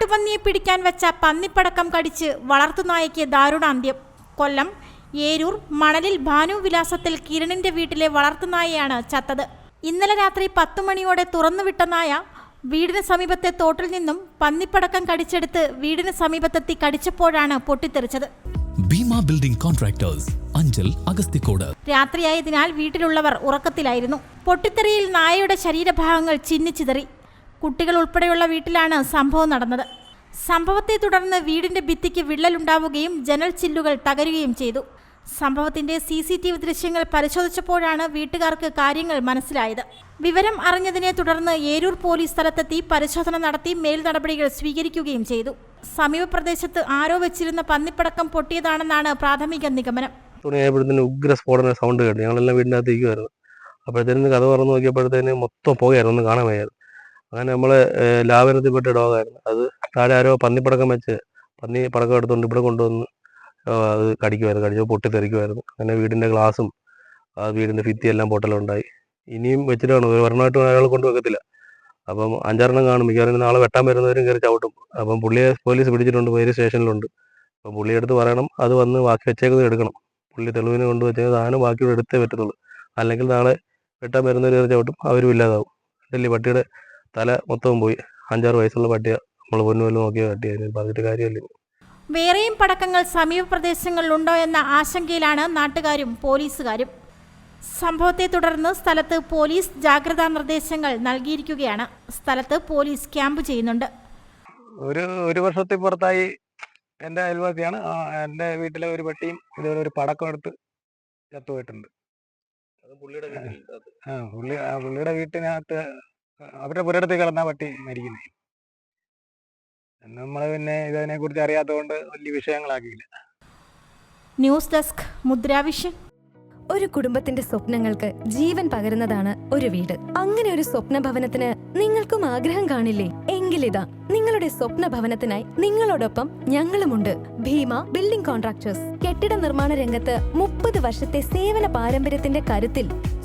കാട്ടുപന്നിയെ പിടിക്കാൻ വെച്ച പന്നിപ്പടക്കം കടിച്ച് വളർത്തുനായയ്ക്ക് ദാരുണാന്ത്യം. കൊല്ലം ഏരൂർ മണലിൽ ഭാനു വിലാസത്തിൽ കിരണിന്റെ വീട്ടിലെ വളർത്തുനായയാണ് ചത്തത്. ഇന്നലെ രാത്രി പത്തു മണിയോടെ തുറന്നുവിട്ട നായ വീടിന് സമീപത്തെ തോട്ടിൽ നിന്നും പന്നിപ്പടക്കം കടിച്ചെടുത്ത് വീടിന് സമീപത്തെത്തി കടിച്ചപ്പോഴാണ് പൊട്ടിത്തെറിച്ചത്. Bhima building contractors Anchal Agasthikode. രാത്രിയായതിനാൽ വീട്ടിലുള്ളവർ ഉറക്കത്തിലായിരുന്നു. പൊട്ടിത്തെറിയിൽ നായയുടെ ശരീരഭാഗങ്ങൾ ചിന്നിച്ചിതറി കുട്ടികൾ ഉൾപ്പെടെയുള്ള വീട്ടിലാണ് സംഭവം നടന്നത്. സംഭവത്തെ തുടർന്ന് വീടിന്റെ ഭിത്തിക്ക് വിള്ളലുണ്ടാവുകയും ജനൽ ചില്ലുകൾ തകരുകയും ചെയ്തു. സംഭവത്തിന്റെ സി സി ടി വി ദൃശ്യങ്ങൾ പരിശോധിച്ചപ്പോഴാണ് വീട്ടുകാർക്ക് കാര്യങ്ങൾ മനസ്സിലായത്. വിവരം അറിഞ്ഞതിനെ തുടർന്ന് ഏരൂർ പോലീസ് സ്ഥലത്തെത്തി പരിശോധന നടത്തി മേൽ നടപടികൾ സ്വീകരിക്കുകയും ചെയ്തു. സമീപ പ്രദേശത്ത് ആരോ വെച്ചിരുന്ന പന്നിപ്പടക്കം പൊട്ടിയതാണെന്നാണ് പ്രാഥമിക നിഗമനം. ഉഗ്ര സ്ഫോടന സൗണ്ട് കേട്ടു. ഞങ്ങളെല്ലാം വീടിന്റെ വരുന്നത് അപ്പോഴത്തേനും കഥ തുറന്ന് നോക്കിയപ്പോഴത്തേന് മൊത്തം പുകയായിരുന്നു. ഒന്നും കാണാൻ വയ്യായിരുന്നു. അങ്ങനെ നമ്മളെ ലാവനത്തിൽപ്പെട്ട ഡോഗായിരുന്നു. അത് താഴെ ആരോ പന്നിപ്പടക്കം വെച്ച് പന്നി പടക്കം എടുത്തുകൊണ്ട് ഇവിടെ കൊണ്ടുവന്ന് അത് കടിക്കുമായിരുന്നു കടിച്ചു പൊട്ടിത്തെറിക്കുമായിരുന്നു അങ്ങനെ വീടിന്റെ ഗ്ലാസും ആ വീടിന്റെ ഭിത്തിയെല്ലാം പൊട്ടലുണ്ടായി. ഇനിയും വെച്ചിട്ട് കാണും ഒരെണ്ണമായിട്ട് അയാൾ കൊണ്ടുവെക്കത്തില്ല അപ്പം അഞ്ചാറെണ്ണം കാണും. മിക്കവാറും നാളെ വെട്ടാൻ വരുന്നവരും കയറി ചവിട്ടും. അപ്പം പുള്ളിയെ പോലീസ് പിടിച്ചിട്ടുണ്ട്. പേര് സ്റ്റേഷനിലുണ്ട്. അപ്പം പുള്ളിയെ അടുത്ത് പറയണം. അത് വന്ന് ബാക്കി വെച്ചേക്കുന്നത് എടുക്കണം. പുള്ളി തെളിവിന് കൊണ്ടുവച്ചെങ്കിൽ സാധനം ബാക്കിയോട് എടുത്തേ പറ്റത്തുള്ളൂ. അല്ലെങ്കിൽ നാളെ വെട്ടാൻ വരുന്നവർ കയറി ചവിട്ടും. അവരും ഇല്ലാതാവും. ഡൽഹി പട്ടിയുടെ തല മൊത്തവും പോയി. അഞ്ചാറ് വയസ്സുള്ള പട്ടിയ നമ്മൾ പൊന്നുവല്ല നോക്കിയ അതിന് പറഞ്ഞിട്ട് കാര്യമില്ല. വേറെയും പടക്കങ്ങൾ സമീപ പ്രദേശങ്ങളിലുണ്ടോ എന്ന ആശങ്കയിലാണ് നാട്ടുകാരും പോലീസുകാരും. സംഭവത്തെ തുടർന്ന് സ്ഥലത്ത് പോലീസ് ജാഗ്രതാ നിർദ്ദേശങ്ങൾ നൽകിയിരിക്കുകയാണ്. സ്ഥലത്ത് പോലീസ് ക്യാമ്പ് ചെയ്യുന്നുണ്ട്. ഒരു ഒരു വർഷത്തിൽ പുറത്തായി എന്റെ അയൽവാസിയാണ്. എന്റെ എന്റെ വീട്ടിലെ ഒരു പട്ടിയും ഇതുപോലെ ഒരു പടക്കം എടുത്ത് ചത്തുപോയിട്ടുണ്ട്. പുള്ളിയുടെ വീട്ടിനകത്ത് അവരുടെ പുരയിടത്തിൽ കിടന്ന പട്ടി മരിക്കുന്നേ. നമ്മൾ പിന്നെ ഇതിനെ കുറിച്ച് അറിയാത്തതുകൊണ്ട് വലിയ വിഷയങ്ങളാക്കിയില്ല. ന്യൂസ് ഡെസ്ക് മുദ്രാവിഷൻ ഒരു കുടുംബത്തിന്റെ സ്വപ്നങ്ങൾക്ക് ജീവൻ പകരുന്നതാണ് ഒരു വീട്. അങ്ങനെ ഒരു സ്വപ്ന ഭവനത്തിന് നിങ്ങൾക്കും ആഗ്രഹം കാണില്ലേ? എങ്കിലിതാ നിങ്ങളുടെ സ്വപ്ന ഭവനത്തിനായി നിങ്ങളോടൊപ്പം ഞങ്ങളുമുണ്ട്. Bhima building contractors. കെട്ടിട നിർമ്മാണ രംഗത്ത് മുപ്പത് വർഷത്തെ സേവന പാരമ്പര്യത്തിന്റെ കരുത്തിൽ